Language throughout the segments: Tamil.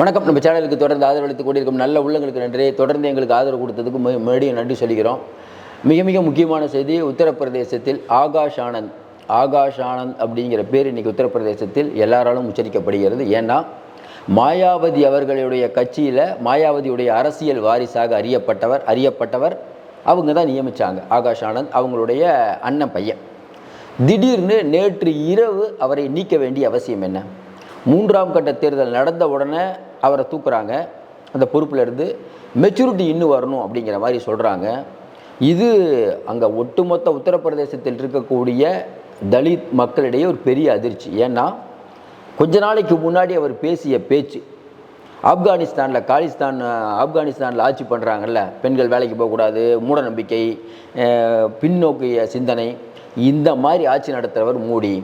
வணக்கம். நம்ம சேனலுக்கு தொடர்ந்து ஆதரவளித்து கொண்டிருக்கும் நல்ல உள்ளங்களுக்கு நன்றி தொடர்ந்து எங்களுக்கு ஆதரவு கொடுத்ததுக்கு மறுபடியும் நன்றி சொல்கிறோம் மிக மிக முக்கியமான செய்தி உத்தரப்பிரதேசத்தில் ஆகாஷ் ஆனந்த். ஆகாஷ் ஆனந்த் அப்படிங்கிற பேர் இன்னைக்கு உத்தரப்பிரதேசத்தில் எல்லாராலும் உச்சரிக்கப்படுகிறது. ஏன்னா மாயாவதி அவர்களுடைய கட்சியில் மாயாவதியுடைய அரசியல் வாரிசாக அறியப்பட்டவர் அறியப்பட்டவர் அவங்க தான் நியமித்தாங்க ஆகாஷ் ஆனந்த் அவங்களுடைய அண்ணன் பையன். திடீர்னு நேற்று இரவு அவரை நீக்க வேண்டிய அவசியம் என்ன? மூன்றாம் கட்ட தேர்தல் நடந்த உடனே அவரை தூக்குறாங்க. அந்த பொறுப்புலேருந்து மெச்சூரிட்டி இன்னும் வரணும் அப்படிங்கிற மாதிரி சொல்கிறாங்க இது அங்கே ஒட்டுமொத்த உத்தரப்பிரதேசத்தில் இருக்கக்கூடிய தலித் மக்களிடையே ஒரு பெரிய அதிர்ச்சி. ஏன்னா கொஞ்ச நாளைக்கு முன்னாடி அவர் பேசிய பேச்சு ஆப்கானிஸ்தானில் காலிஸ்தான் ஆப்கானிஸ்தானில் ஆட்சி பண்ணுறாங்கல்ல பெண்கள் வேலைக்கு போகக்கூடாது மூடநம்பிக்கை பின்னோக்கிய சிந்தனை இந்த மாதிரி ஆட்சி நடத்துகிறவர் மோடி.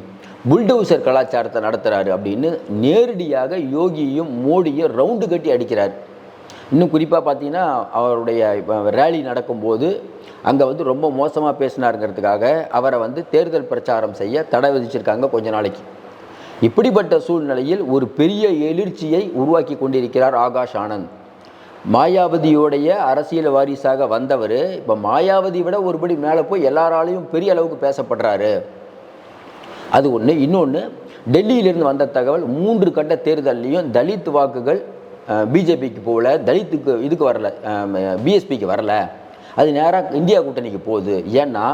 புல்டோசர் கலாச்சாரத்தை நடத்துகிறாரு அப்படின்னு நேரடியாக யோகியும் மோடியும் ரவுண்டு கட்டி அடிக்கிறார். இன்னும் குறிப்பாக பார்த்தீங்கன்னா அவருடைய ரேலி நடக்கும்போது அங்கே வந்து ரொம்ப மோசமாக பேசினாருங்கிறதுக்காக அவரை வந்து தேர்தல் பிரச்சாரம் செய்ய தடை விதிச்சிருக்காங்க கொஞ்ச நாளைக்கு. இப்படிப்பட்ட சூழ்நிலையில் ஒரு பெரிய எழுச்சியை உருவாக்கி கொண்டிருக்கிறார் ஆகாஷ் ஆனந்த். மாயாவதியோடைய அரசியல் வாரிசாக வந்தவர் இப்போ மாயாவதி விட ஒருபடி மேலே போய் எல்லாராலையும் பெரிய அளவுக்கு பேசப்படுறாரு. அது ஒன்று இன்னொன்று டெல்லியிலிருந்து வந்த தகவல் மூன்று கட்ட தேர்தல்லையும் தலித் வாக்குகள் பிஜேபிக்கு போகல தலித்துக்கு இதுக்கு வரல பிஎஸ்பிக்கு வரல. அது நேராக இந்தியா கூட்டணிக்கு போகுது. ஏன்னா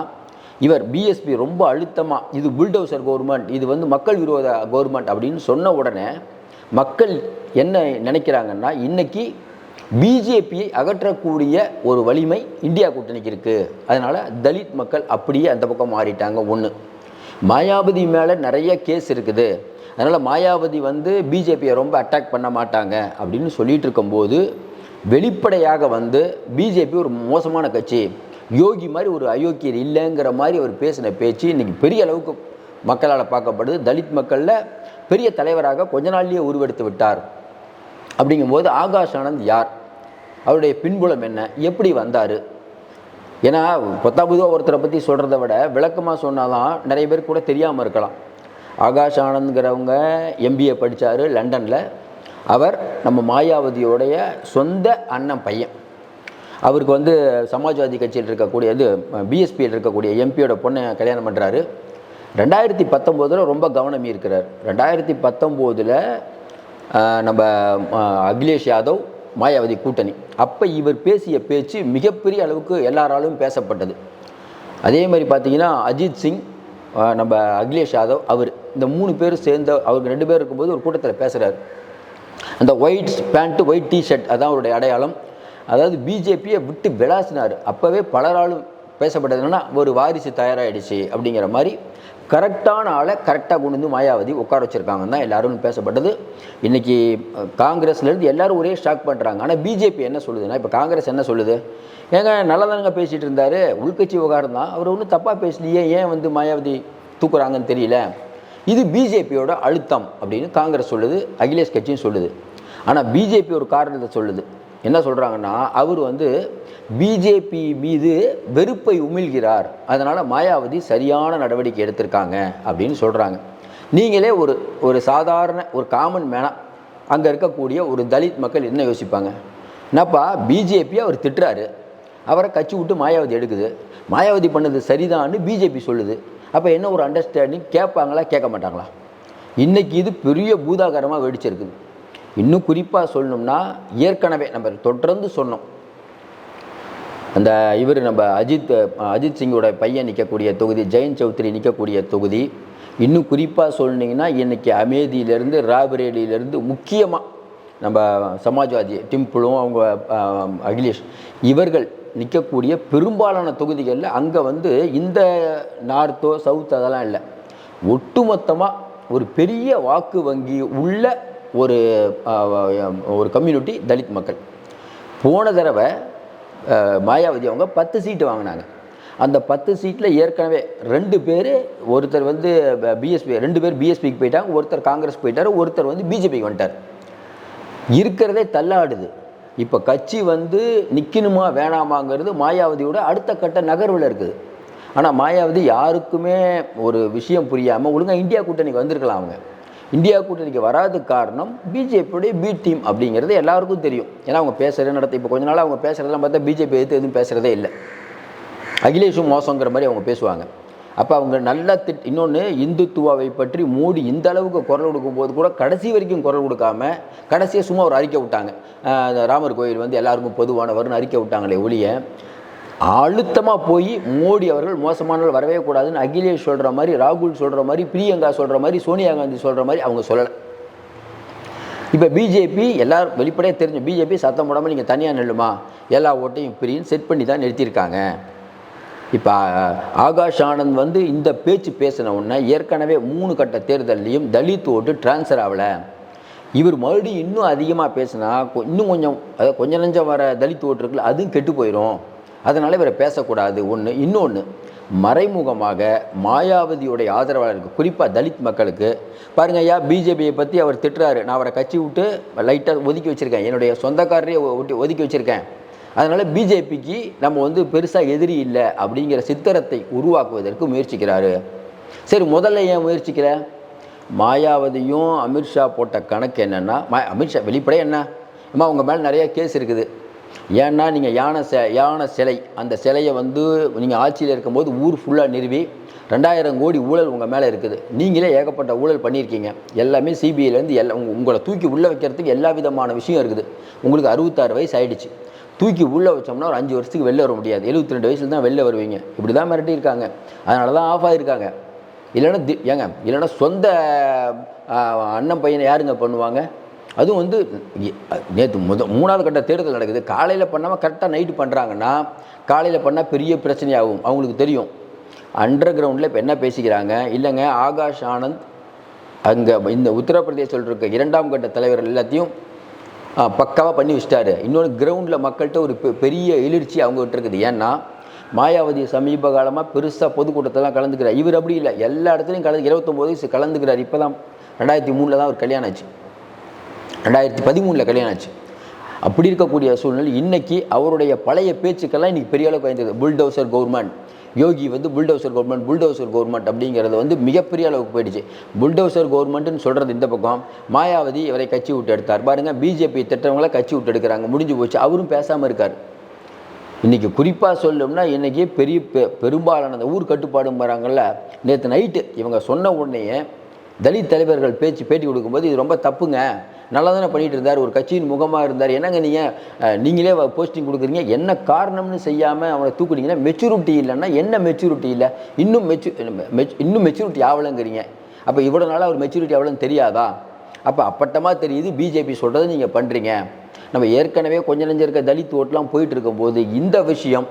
இவர் பிஎஸ்பி ரொம்ப அழுத்தமாக இது புல்டோசர் கவர்மெண்ட் இது வந்து மக்கள் விரோத கவர்மெண்ட் அப்படின்னு சொன்ன உடனே மக்கள் என்ன நினைக்கிறாங்கன்னா இன்றைக்கி பிஜேபியை அகற்றக்கூடிய ஒரு வலிமை இந்தியா கூட்டணிக்கு இருக்குது அதனால் தலித் மக்கள் அப்படியே அந்த பக்கம் மாறிட்டாங்க. ஒன்று மாயாவதி மேலே நிறைய கேஸ் இருக்குது. அதனால் மாயாவதி வந்து பிஜேபியை ரொம்ப அட்டாக் பண்ண மாட்டாங்க அப்படின்னு சொல்லிட்டு இருக்கும்போது வெளிப்படையாக வந்து பிஜேபி ஒரு மோசமான கட்சி. யோகி மாதிரி ஒரு அயோக்கியர் இல்லைங்கிற மாதிரி அவர் பேசின பேச்சு இன்றைக்கி பெரிய அளவுக்கு மக்களால் பார்க்கப்படுது. தலித் மக்களில் பெரிய தலைவராக கொஞ்ச நாள்லேயே உருவெடுத்து விட்டார். அப்படிங்கும்போது ஆகாஷ் ஆனந்த் யார்? அவருடைய பின்புலம் என்ன? எப்படி வந்தார்? ஏன்னா பொத்தாபுதுவா ஒருத்தரை பற்றி சொல்கிறத விட விளக்கமாக சொன்னாதான் நிறைய பேர் கூட தெரியாமல் இருக்கலாம். ஆகாஷ் ஆனந்த்ங்கிறவங்க எம்பிஏ படித்தார் லண்டனில். அவர் நம்ம மாயாவதியோடைய சொந்த அண்ணன் பையன். அவருக்கு வந்து சமாஜ்வாதி கட்சியில் இருக்கக்கூடிய இது பிஎஸ்பியில் இருக்கக்கூடிய எம்பியோட பொண்ணை கல்யாணம் பண்ணுறாரு ரெண்டாயிரத்தி பத்தொம்போதில் ரொம்ப கவனம் இருக்கிறார் ரெண்டாயிரத்தி பத்தொம்போதில் நம்ம அகிலேஷ் யாதவ் மாயாவதி கூட்டணி. அப்போ இவர் பேசிய பேச்சு மிகப்பெரிய அளவுக்கு எல்லாராலும் பேசப்பட்டது. அதே மாதிரி பார்த்தீங்கன்னா அஜித் சிங் நம்ம அகிலேஷ் யாதவ் அவர். இந்த மூணு பேரும் சேர்ந்த அவருக்கு ரெண்டு பேர் இருக்கும்போது ஒரு கூட்டத்தில் பேசுகிறார் அந்த ஒயிட் பேண்ட்டு ஒயிட் டிஷர்ட் அதான் அவருடைய அடையாளம். அதாவது பிஜேபியை விட்டு விளாசினார். அப்போவே பலராலும் பேசப்பட்டது என்னென்னா ஒரு வாரிசு தயாராகிடுச்சு அப்படிங்கிற மாதிரி கரெக்டான ஆளை கரெக்டாக கொண்டு வந்து மாயாவதி உட்கார வச்சுருக்காங்கன்னு தான் எல்லாரும் பேசப்பட்டது. இன்றைக்கி காங்கிரஸ்லேருந்து எல்லாரும் ஒரே ஸ்டாக் பண்ணுறாங்க ஆனால் பிஜேபி என்ன சொல்லுதுன்னா இப்போ காங்கிரஸ் என்ன சொல்லுது? ஏங்க நல்லதானுங்க பேசிகிட்டு இருந்தார். உள்கட்சி விவகாரம் தான். அவர் ஒன்றும் தப்பாக பேசலையே. ஏன் வந்து மாயாவதி தூக்குறாங்கன்னு தெரியல. இது பிஜேபியோட அழுத்தம் அப்படின்னு காங்கிரஸ் சொல்லுது. அகிலேஷ் கட்சியும் சொல்லுது. ஆனால் பிஜேபி ஒரு காரணத்தை சொல்லுது. என்ன சொல்கிறாங்கன்னா அவர் வந்து பிஜேபி மீது வெறுப்பை உமிழ்கிறார். அதனால் மாயாவதி சரியான நடவடிக்கை எடுத்திருக்காங்க அப்படின்னு சொல்கிறாங்க நீங்களே ஒரு ஒரு சாதாரண ஒரு காமன் மேனாக அங்கே இருக்கக்கூடிய ஒரு தலித் மக்கள் என்ன யோசிப்பாங்க? என்னப்பா பிஜேபி அவர் திட்டுறாரு. அவரை கட்சி விட்டு மாயாவதி எடுக்குது. மாயாவதி பண்ணது சரிதான்னு பிஜேபி சொல்லுது. அப்போ என்ன ஒரு அண்டர்ஸ்டாண்டிங் கேட்பாங்களா கேட்க மாட்டாங்களா? இன்றைக்கி இது பெரிய பூதாகரமாக வெடிச்சிருக்குது. இன்னும் குறிப்பாக சொல்லணும்னா ஏற்கனவே நம்ம தொடர்ந்து சொன்னோம். அந்த இவர் நம்ம அஜித் அஜித் சிங்கோட பையன் நிற்கக்கூடிய தொகுதி ஜெயந்த் சௌத்ரி நிற்கக்கூடிய தொகுதி இன்னும் குறிப்பாக சொன்னீங்கன்னா இன்றைக்கி அமேதியிலேருந்து ராபரேலியிலேருந்து முக்கியமாக நம்ம சமாஜ்வாதி டிம்பிளும் அவங்க அகிலேஷ் இவர்கள் நிற்கக்கூடிய பெரும்பாலான தொகுதிகளில் அங்கே வந்து இந்த நார்த்தோ சவுத் அதெல்லாம் இல்லை. ஒட்டுமொத்தமாக ஒரு பெரிய வாக்கு வங்கி உள்ள ஒரு ஒரு கம்யூனிட்டி தலித் மக்கள். போன தடவை மாயாவதி அவங்க பத்து சீட்டு வாங்கினாங்க. அந்த பத்து சீட்டில் ஏற்கனவே ரெண்டு பேர் ஒருத்தர் வந்து பிஎஸ்பி ரெண்டு பேர் பிஎஸ்பிக்கு போயிட்டாங்க ஒருத்தர் காங்கிரஸ் போயிட்டார் ஒருத்தர் வந்து பிஜேபிக்கு வந்துட்டார். இருக்கிறதே தள்ளாடுது. இப்போ கட்சி வந்து நிற்கணுமா வேணாமாங்கிறது மாயாவதியோட அடுத்த கட்ட நகர்வில் இருக்குது. ஆனால் மாயாவதி யாருக்குமே ஒரு விஷயம் புரியாமல் ஒழுங்காக இந்தியா கூட்டணிக்கு வந்திருக்கலாம் அவங்க. இந்தியா கூட்டணிக்கு வராத காரணம் பிஜேபியுடைய பி டீம் அப்படிங்கிறது எல்லாருக்கும் தெரியும். ஏன்னா அவங்க பேசுகிற நடத்த இப்போ கொஞ்ச நாள் அவங்க பேசுகிறதெல்லாம் பார்த்தா பிஜேபி எதிர்த்து எதுவும் பேசுகிறதே இல்லை. அகிலேஷும் மோசங்கிற மாதிரி அவங்க பேசுவாங்க. அப்போ அவங்க நல்லா திட் இன்னொன்று இந்துத்துவாவை பற்றி மோடி இந்த அளவுக்கு குரல் கொடுக்கும்போது கூட கடைசி வரைக்கும் குரல் கொடுக்காம கடைசியாக சும்மா ஒரு அறிக்கை விட்டாங்க. ராமர் கோயில் வந்து எல்லாருக்கும் பொதுவானவர்னு அறிக்கை விட்டாங்களே ஒழிய அழுத்தமாக போய் மோடி அவர்கள் மோசமானவர்கள் வரவே கூடாதுன்னு அகிலேஷ் சொல்கிற மாதிரி ராகுல் சொல்கிற மாதிரி பிரியங்கா சொல்கிற மாதிரி சோனியா காந்தி சொல்கிற மாதிரி அவங்க சொல்லலை. இப்போ பிஜேபி எல்லோரும் வெளிப்படையாக தெரிஞ்ச பிஜேபி சத்தம் போடாமல் நீங்கள் தனியாக நில்லுமா? எல்லா ஓட்டையும் பிரின்னு செட் பண்ணி தான் நிறுத்தியிருக்காங்க. இப்போ ஆகாஷ் ஆனந்த் வந்து இந்த பேச்சு பேசின உடனே ஏற்கனவே மூணு கட்ட தேர்தல்லையும் தலித் ஓட்டு டிரான்ஸ்ஃபர் ஆகலை. இவர் மறுபடியும் இன்னும் அதிகமாக பேசினா இன்னும் கொஞ்சம் அதாவது கொஞ்சம் நஞ்சம் வர தலித் ஓட்டு இருக்குல்ல அதுவும் கெட்டு போயிடும் அதனால் இவரை பேசக்கூடாது. ஒன்று இன்னொன்று மறைமுகமாக மாயாவதியுடைய ஆதரவாளருக்கு குறிப்பாக தலித் மக்களுக்கு பாருங்க ஐயா பிஜேபியை பற்றி அவர் திட்டுறாரு. நான் அவரை கட்சி விட்டு லைட்டாக ஒதுக்கி வச்சுருக்கேன். என்னுடைய சொந்தக்காரரையே ஒட்டி ஒதுக்கி வச்சுருக்கேன். அதனால் பிஜேபிக்கு நம்ம வந்து பெருசாக எதிரி இல்லை அப்படிங்கிற சித்திரத்தை உருவாக்குவதற்கு முயற்சிக்கிறாரு. சரி முதல்ல ஏன் முயற்சிக்கிற? மாயாவதியும் அமித்ஷா போட்ட கணக்கு என்னென்னா மா அமித்ஷா வெளிப்படை என்ன? அம்மா உங்கள் மேலே நிறைய கேஸ் இருக்குது. ஏன்னா நீங்கள் யானை செ யானை சிலை அந்த சிலையை வந்து நீங்கள் ஆட்சியில் இருக்கும்போது ஊர் ஃபுல்லாக நிறுவி ரெண்டாயிரம் கோடி ஊழல் உங்கள் மேலே இருக்குது. நீங்களே ஏகப்பட்ட ஊழல் பண்ணியிருக்கீங்க. எல்லாமே சிபிஐலேருந்து எல்லா உங்க- உங்களை தூக்கி உள்ளே வைக்கிறதுக்கு எல்லா விதமான விஷயம் இருக்குது. உங்களுக்கு அறுபத்தாறு வயசு ஆயிடுச்சு. தூக்கி உள்ளே வச்சோம்னா ஒரு அஞ்சு வருஷத்துக்கு வெளில வர முடியாது. எழுபத்தி ரெண்டு வயசுல தான் வெளில வருவீங்க. இப்படி தான் மிரட்டியிருக்காங்க. அதனால தான் ஆஃப் ஆகியிருக்காங்க இல்லைன்னா தி ஏங்க இல்லைன்னா சொந்த அண்ணன் பையனை யாருங்க பண்ணுவாங்க? அதுவும் வந்து நேற்று முத மூணாவது கட்ட தேர்தல் நடக்குது. காலையில் பண்ணாமல் கரெக்டாக நைட்டு பண்ணுறாங்கன்னா காலையில் பண்ணால் பெரிய பிரச்சனையாகும். அவங்களுக்கு தெரியும். அண்டர் கிரவுண்டில் இப்போ என்ன பேசிக்கிறாங்க? இல்லைங்க ஆகாஷ் ஆனந்த் அங்கே இந்த உத்தரப்பிரதேசத்தில் இருக்க இரண்டாம் கட்ட தலைவர் எல்லாத்தையும் பக்காவாக பண்ணி வச்சிட்டாரு. இன்னொரு கிரவுண்டில் மக்கள்கிட்ட ஒரு பெ- பெரிய எழுச்சி அவங்ககிட்ட இருக்குது. ஏன்னா மாயாவதி சமீப காலமாக பெருசாக பொதுக்கூட்டத்தெல்லாம் கலந்துக்கிறார். இவர் அப்படி இல்லை. எல்லா இடத்துலையும் கலந்து இருபத்தொம்போது வயசு கலந்துக்கிறார். இப்போ தான் ரெண்டாயிரத்தி மூணில் தான் அவர் கல்யாணம் ஆச்சு. ரெண்டாயிரத்தி பதிமூணில் கல்யாணம் ஆச்சு. அப்படி இருக்கக்கூடிய சூழ்நிலை இன்னைக்கு அவருடைய பழைய பேச்சுக்கெல்லாம் இன்றைக்கி பெரிய அளவுக்கு வாய்ந்தது. புல்டோசர் கவர்மெண்ட் யோகி வந்து புல்டோசர் கவர்மெண்ட் புல்டோசர் கவர்மெண்ட் அப்படிங்கிறது வந்து மிகப்பெரிய அளவுக்கு போயிடுச்சு. புல்டோசர் கவர்மெண்ட்டுன்னு சொல்கிறது இந்த பக்கம். மாயாவதி இவரை கட்சி விட்டு எடுத்தார். பாருங்கள் பிஜேபி திட்டவங்கள கட்சி விட்டு எடுக்கிறாங்க. முடிஞ்சு போச்சு. அவரும் பேசாமல் இருக்கார். இன்றைக்கி குறிப்பாக சொல்லணும்னா இன்றைக்கி பெரிய பெ பெரும்பாலான அந்த ஊர் கட்டுப்பாடும் வராங்கள்ல நேற்று நைட்டு இவங்க சொன்ன உடனேயே தலித் தலைவர்கள் பேச்சு பேட்டி கொடுக்கும்போது இது ரொம்ப தப்புங்க. நல்லா தானே பண்ணிகிட்டு இருந்தார் ஒரு கட்சியின் முகமாக இருந்தார். என்னங்க நீங்கள் நீங்களே போஸ்டிங் கொடுக்குறீங்க. என்ன காரணம்னு செய்யாமல் அவனை தூக்குனீங்கன்னா மெச்சூரிட்டி இல்லைன்னா என்ன மெச்சூரிட்டி இல்லை? இன்னும் மெச்சு மெச் இன்னும் மெச்சூரிட்டி ஆகலைங்கிறீங்க. அப்போ இவ்வளோ நாளாக அவர் மெச்சூரிட்டி ஆகலன்னு தெரியாதா? அப்போ அப்பட்டமாக தெரியுது பிஜேபி சொல்கிறத நீங்கள் பண்ணுறீங்க நம்ம ஏற்கனவே கொஞ்சம் நெஞ்சம் இருக்க தலித் ஓட்டெலாம் போயிட்டு இருக்கும்போது இந்த விஷயம்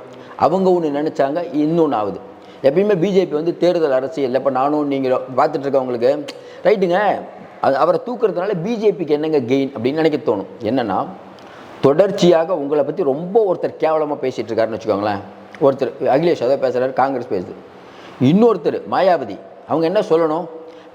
அவங்க ஒன்று நினச்சாங்க இன்னொன்று ஆகுது. எப்பயுமே பிஜேபி வந்து தேர்தல் அரசியல். இப்போ நானும் நீங்களும் பார்த்துட்ருக்கவங்களுக்கு ரைட்டுங்க அது அவரை தூக்குறதுனால பிஜேபிக்கு என்னங்க கெயின் அப்படின்னு நினைக்க தோணும். என்னென்னா தொடர்ச்சியாக உங்களை பற்றி ரொம்ப ஒருத்தர் கேவலமாக பேசிகிட்டு இருக்காருன்னு வச்சுக்கோங்களேன். ஒருத்தர் அகிலேஷ் அதை பேசுகிறாரு காங்கிரஸ் பேசுது. இன்னொருத்தர் மாயாவதி அவங்க என்ன சொல்லணும்?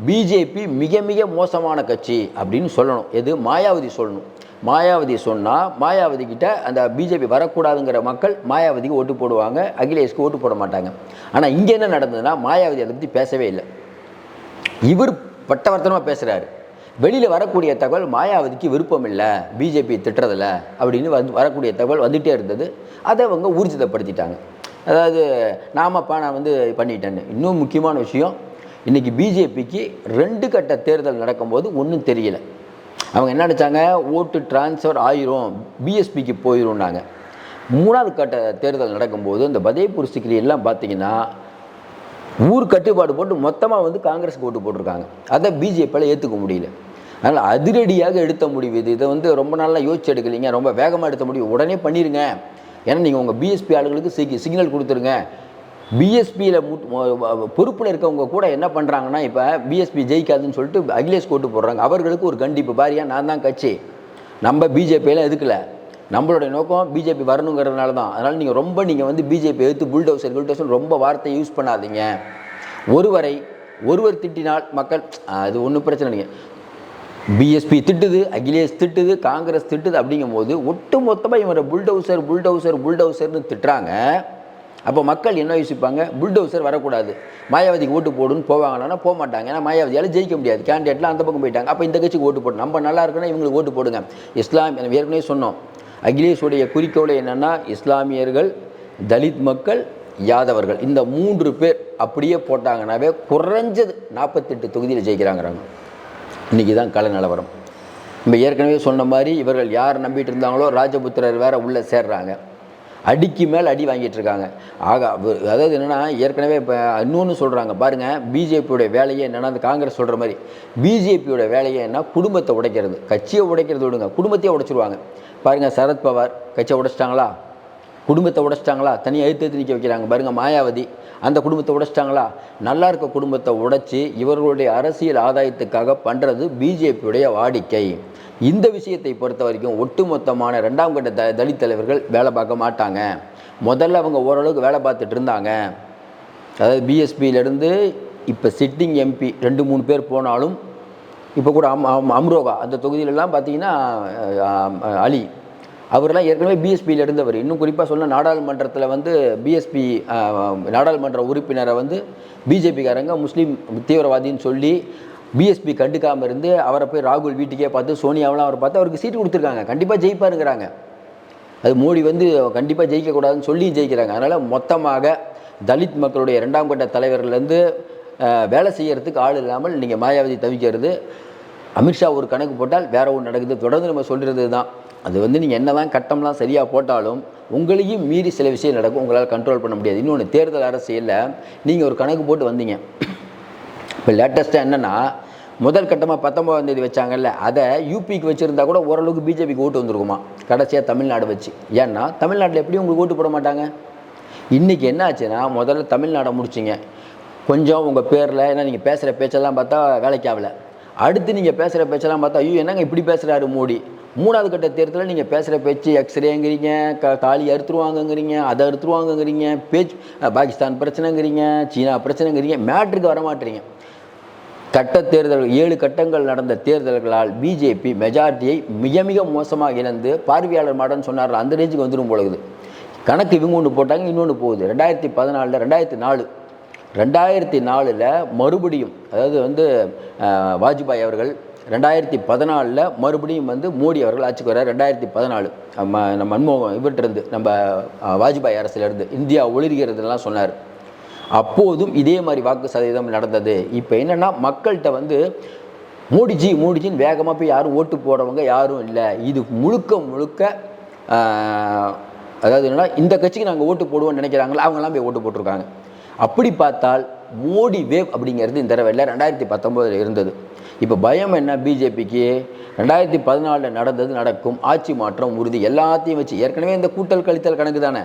பிஜேபி மிக மிக மோசமான கட்சி அப்படின்னு சொல்லணும். எது? மாயாவதி சொல்லணும். மாயாவதி சொன்னால் மாயாவதி கிட்ட அந்த பிஜேபி வரக்கூடாதுங்கிற மக்கள் மாயாவதிக்கு ஓட்டு போடுவாங்க அகிலேஷ்க்கு ஓட்டு போட மாட்டாங்க. ஆனால் இங்கே என்ன நடந்ததுன்னா மாயாவதி அதை பற்றி பேசவே இல்லை. இவர் பட்டவர்த்தனமாக பேசுகிறாரு வெளியில் வரக்கூடிய தகவல் மாயாவதிக்கு விருப்பம் இல்லை பிஜேபி திட்டுறதில்ல அப்படின்னு வந்து வரக்கூடிய தகவல் வந்துகிட்டே இருந்தது. அதை அவங்க ஊர்ஜிதப்படுத்திட்டாங்க. அதாவது நாமப்பா நான் வந்து பண்ணிட்டேன்னு. இன்னும் முக்கியமான விஷயம் இன்றைக்கி பிஜேபிக்கு ரெண்டு கட்ட தேர்தல் நடக்கும்போது ஒன்றும் தெரியல. அவங்க என்ன நினச்சாங்க? ஓட்டு டிரான்ஸ்ஃபர் ஆயிரும் பிஎஸ்பிக்கு போயிடும்னாங்க மூணாவது கட்ட தேர்தல் நடக்கும்போது இந்த பதேபூர் சிக்ரி எல்லாம் பார்த்தீங்கன்னா ஊர் கட்டுப்பாடு போட்டு மொத்தமாக வந்து காங்கிரஸுக்கு ஓட்டு போட்டிருக்காங்க. அதை பிஜேபியால் ஏற்றுக்க முடியல. அதனால் அதிரடியாக எடுத்த முடிவு இது. இதை வந்து ரொம்ப நாளாக யோசிச்சு எடுக்கலைங்க. ரொம்ப வேகமாக எடுத்த முடிவு. உடனே பண்ணிடுங்க ஏன்னா நீங்கள் உங்கள் பிஎஸ்பி ஆளுங்களுக்கு சிக் சிக்னல் கொடுத்துருங்க. பிஎஸ்பியில் பொறுப்பில் இருக்கவங்க கூட என்ன பண்ணுறாங்கன்னா இப்போ பிஎஸ்பி ஜெயிக்காதுன்னு சொல்லிட்டு அகிலேஷ் கோட்டு போடுறாங்க. அவர்களுக்கு ஒரு கண்டிப்பு. பாரியா நான் தான் கட்சி. நம்ம பிஜேபியெல்லாம் எதுக்கலை? நம்மளுடைய நோக்கம் பிஜேபி வரணுங்கிறதுனால தான். அதனால் நீங்கள் ரொம்ப நீங்கள் வந்து பிஜேபி எடுத்து புல்டோசர் புல்டோசர் ரொம்ப வார்த்தை யூஸ் பண்ணாதீங்க. ஒருவரை ஒருவர் திட்டினால் மக்கள் அது ஒன்றும் பிரச்சனை இல்லைங்க. பிஎஸ்பி திட்டுது அகிலேஷ் திட்டுது காங்கிரஸ் திட்டுது அப்படிங்கும்போது ஒட்டு மொத்தமாக இவரை புல்டவுசர் புல்டவுசர் புல்டவுசர்னு திட்டுறாங்க. அப்போ மக்கள் என்ன யோசிப்பாங்க? புல்டவுசர் வரக்கூடாது. மாயாவதிக்கு ஓட்டு போடுன்னு போவாங்களான்னா போக மாட்டாங்க ஏன்னா மாயாவதியால் ஜெயிக்க முடியாது. கேண்டிடேட்லாம் அந்த பக்கம் போயிட்டாங்க. அப்போ இந்த கட்சிக்கு ஓட்டு போடணும். நம்ம நல்லா இருக்குன்னா இவங்களுக்கு ஓட்டு போடுங்க. இஸ்லாம் ஏற்கனவே சொன்னோம். அகிலேஷுடைய குறிக்கோள் என்னென்னா இஸ்லாமியர்கள் தலித் மக்கள் யாதவர்கள். இந்த மூன்று பேர் அப்படியே போட்டாங்கன்னாவே குறைஞ்சது நாற்பத்தெட்டு தொகுதியில் ஜெயிக்கிறாங்கிறாங்க. இன்றைக்கி தான் கள நிலவரம் நம்ம ஏற்கனவே சொன்ன மாதிரி இவர்கள் யார் நம்பிட்டு இருந்தாங்களோ ராஜபுத்திரர் வேற உள்ளே சேர்றாங்க. அடிக்கு மேல் அடி வாங்கிட்டு இருக்காங்க. ஆக அதாவது என்னென்னா ஏற்கனவே இப்போ இன்னொன்று சொல்கிறாங்க பாருங்கள் பிஜேபியோடைய வேலையே என்னென்னா அந்த காங்கிரஸ் சொல்கிற மாதிரி. பிஜேபியோட வேலையே என்ன குடும்பத்தை உடைக்கிறது. கட்சியை உடைக்கிறது விடுங்க. குடும்பத்தையே உடைச்சிருவாங்க. பாருங்கள் சரத்பவார் கட்சியை உடைச்சிட்டாங்களா? குடும்பத்தை உடைச்சிட்டாங்களா தனியாக எழுத்து எழுத்து நிற்க வைக்கிறாங்க பாருங்க மாயாவதி அந்த குடும்பத்தை உடைச்சிட்டாங்களா நல்லா இருக்க குடும்பத்தை உடைச்சி இவர்களுடைய அரசியல் ஆதாயத்துக்காக பண்ணுறது பிஜேபியுடைய வாடிக்கை இந்த விஷயத்தை பொறுத்த வரைக்கும் ஒட்டுமொத்தமான ரெண்டாம் கட்ட த தலித் தலைவர்கள் வேலை பார்க்க மாட்டாங்க முதல்ல அவங்க ஓரளவுக்கு வேலை பார்த்துட்டு இருந்தாங்க அதாவது பிஎஸ்பியிலேருந்து இப்போ சிட்டிங் எம்பி ரெண்டு மூணு பேர் போனாலும் இப்போ கூட அம் அம் அம்ரோகா அந்த தொகுதியிலலாம் பார்த்தீங்கன்னா அலி அவரெல்லாம் ஏற்கனவே பிஎஸ்பியில் இருந்தவர் இன்னும் குறிப்பாக சொன்ன நாடாளுமன்றத்தில் வந்து பிஎஸ்பி நாடாளுமன்ற உறுப்பினரை வந்து பிஜேபிக்காரங்க முஸ்லீம் தீவிரவாதின்னு சொல்லி பிஎஸ்பி கண்டுக்காமல் இருந்து அவரை போய் ராகுல் வீட்டுக்கே பார்த்து சோனியாவெலாம் அவரை பார்த்து அவருக்கு சீட்டு கொடுத்துருக்காங்க. கண்டிப்பாக ஜெயிப்பாருங்கிறாங்க. அது மோடி வந்து கண்டிப்பாக ஜெயிக்கக்கூடாதுன்னு சொல்லி ஜெயிக்கிறாங்க. அதனால் மொத்தமாக தலித் மக்களுடைய இரண்டாம் கட்ட தலைவர்கள்லேருந்து வேலை செய்கிறதுக்கு ஆள் இல்லாமல் நீங்கள் மாயாவதி தவிக்கிறது. அமித்ஷா ஒரு கணக்கு போட்டால் வேற ஒன்று நடக்குது. தொடர்ந்து நம்ம சொல்கிறது தான் அது வந்து நீங்கள் என்ன தான் கட்டம்லாம் சரியாக போட்டாலும் உங்களையும் மீறி சில விஷயம் நடக்கும். உங்களால் கண்ட்ரோல் பண்ண முடியாது. இன்னொன்று தேர்தல் அரசியலில் நீங்கள் ஒரு கணக்கு போட்டு வந்தீங்க. இப்போ லேட்டஸ்ட்டாக என்னென்னா முதல் கட்டமாக பத்தொம்பதாம் தேதி வச்சாங்கல்ல அதை யூபிக்கு வச்சுருந்தா கூட ஓரளவுக்கு பிஜேபிக்கு ஓட்டு வந்திருக்குமா? கடைசியாக தமிழ்நாடு வச்சு. ஏன்னா தமிழ்நாட்டில் எப்படியும் உங்களுக்கு ஓட்டு போட மாட்டாங்க? இன்றைக்கி என்ன ஆச்சுன்னா முதல்ல தமிழ்நாடை முடிச்சிங்க. கொஞ்சம் உங்கள் பேரில் ஏன்னா நீங்கள் பேசுகிற பேச்செல்லாம் பார்த்தா வேலைக்கு ஆகலை. அடுத்து நீங்கள் பேசுகிற பேச்செல்லாம் பார்த்தா ஐயோ என்னங்க இப்படி பேசுகிறாரு மோடி? மூணாவது கட்ட தேர்தலில் நீங்கள் பேசுகிற பேச்சு எக்ஸ்ரேங்கிறீங்க க தாலி அறுத்துருவாங்கங்கிறீங்க அதை அறுத்துருவாங்கங்கிறீங்க பேச்சு பாகிஸ்தான் பிரச்சனைங்கிறீங்க சீனா பிரச்சனைங்கிறீங்க மேட்ருக்கு வரமாட்டீங்க. கட்ட தேர்தல்கள் ஏழு கட்டங்கள் நடந்த தேர்தல்களால் பிஜேபி மெஜாரிட்டியை மிக மிக மோசமாக இழந்து பார்வையாளர் மாடன்னு சொன்னார் அந்த ரேஞ்சுக்கு வந்துடும் போலகுது கணக்கு இவங்க ஒன்று போட்டாங்க இன்னொன்று போகுது. ரெண்டாயிரத்தி பதினாலில் ரெண்டாயிரத்தி நாலு. ரெண்டாயிரத்தி நாலில் மறுபடியும் அதாவது வந்து வாஜ்பாய் அவர்கள் ரெண்டாயிரத்தி பதினாலில் மறுபடியும் வந்து மோடி அவர்கள் ஆட்சிக்கு வர்றார். ரெண்டாயிரத்தி பதினாலு. நம்ம நம்ம மன்மோகன் இவர்கிட்ட நம்ம வாஜ்பாய் அரசுலேருந்து இந்தியா ஒளிர்கிறதுலாம் சொன்னார். அப்போதும் இதே மாதிரி வாக்கு சதவீதம் நடந்தது. இப்போ என்னென்னா மக்கள்கிட்ட வந்து மோடிஜி மோடிஜின்னு வேகமாக போய் யாரும் ஓட்டு போடுறவங்க யாரும் இல்லை. இது முழுக்க முழுக்க அதாவது என்னென்னா இந்த கட்சிக்கு நாங்கள் ஓட்டு போடுவோம்னு நினைக்கிறாங்களா அவங்கெல்லாம் போய் ஓட்டு போட்டிருக்காங்க. அப்படி பார்த்தால் மோடி வேவ் அப்படிங்கிறது இந்த தடவை இல்லை ரெண்டாயிரத்தி பத்தொம்போதில் இருந்தது. இப்போ பயம் என்ன? பிஜேபிக்கு ரெண்டாயிரத்தி பதினாலில் நடந்தது நடக்கும். ஆட்சி மாற்றம் உறுதி எல்லாத்தையும் வச்சு ஏற்கனவே இந்த கூட்டல் கழித்தல் கணக்கு தானே.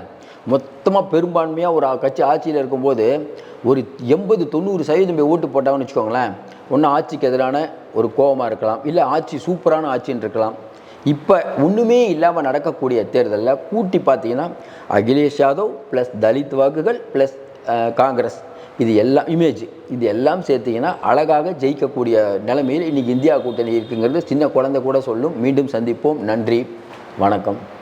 மொத்தமாக பெரும்பான்மையாக ஒரு கட்சி ஆட்சியில் இருக்கும்போது ஒரு எண்பது தொண்ணூறு சதவீதம் போய் ஓட்டு போட்டாங்கன்னு வச்சுக்கோங்களேன். ஒன்று ஆட்சிக்கு எதிரான ஒரு கோபமாக இருக்கலாம். இல்லை ஆட்சி சூப்பரான ஆட்சின்னு இருக்கலாம். இப்போ ஒன்றுமே இல்லாமல் நடக்கக்கூடிய தேர்தலில் கூட்டி பார்த்தீங்கன்னா அகிலேஷ் யாதவ் ப்ளஸ் தலித் வாக்குகள் ப்ளஸ் காங்கிரஸ். இது எல்லாம் இமேஜ் இது எல்லாம் சேர்த்தீங்கன்னா அழகாக ஜெயிக்கக்கூடிய நிலைமையில் இன்றைக்கி இந்தியா கூட்டணி இருக்குங்கிறது சின்ன குழந்தை கூட சொல்லும். மீண்டும் சந்திப்போம். நன்றி. வணக்கம்.